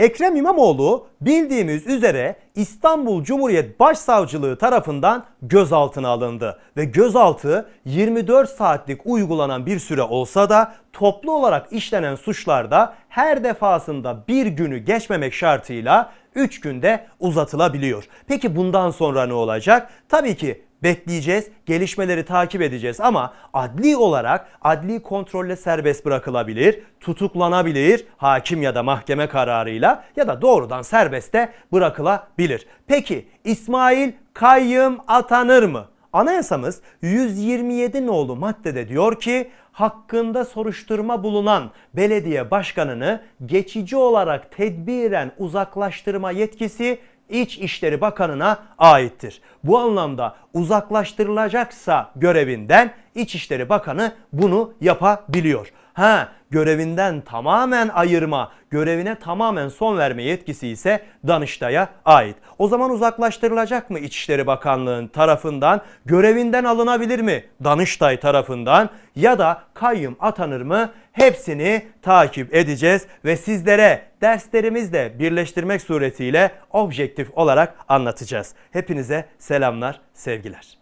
Ekrem İmamoğlu bildiğimiz üzere İstanbul Cumhuriyet Başsavcılığı tarafından gözaltına alındı ve gözaltı 24 saatlik uygulanan bir süre olsa da toplu olarak işlenen suçlarda her defasında bir günü geçmemek şartıyla 3 günde uzatılabiliyor. Peki bundan sonra ne olacak? Tabii ki bekleyeceğiz, gelişmeleri takip edeceğiz ama adli olarak adli kontrolle serbest bırakılabilir, tutuklanabilir hakim ya da mahkeme kararıyla ya da doğrudan serbeste bırakılabilir. Peki İsmail Kayyım atanır mı? Anayasamız 127 nolu maddede diyor ki hakkında soruşturma bulunan belediye başkanını geçici olarak tedbiren uzaklaştırma yetkisi İçişleri Bakanı'na aittir. Bu anlamda uzaklaştırılacaksa görevinden İçişleri Bakanı bunu yapabiliyor. Ha görevinden tamamen ayırma, görevine tamamen son verme yetkisi ise Danıştay'a ait. O zaman uzaklaştırılacak mı İçişleri Bakanlığı'nın tarafından? Görevinden alınabilir mi Danıştay tarafından? Ya da kayyum atanır mı? Hepsini takip edeceğiz ve sizlere derslerimizle birleştirmek suretiyle objektif olarak anlatacağız. Hepinize selamlar, sevgiler.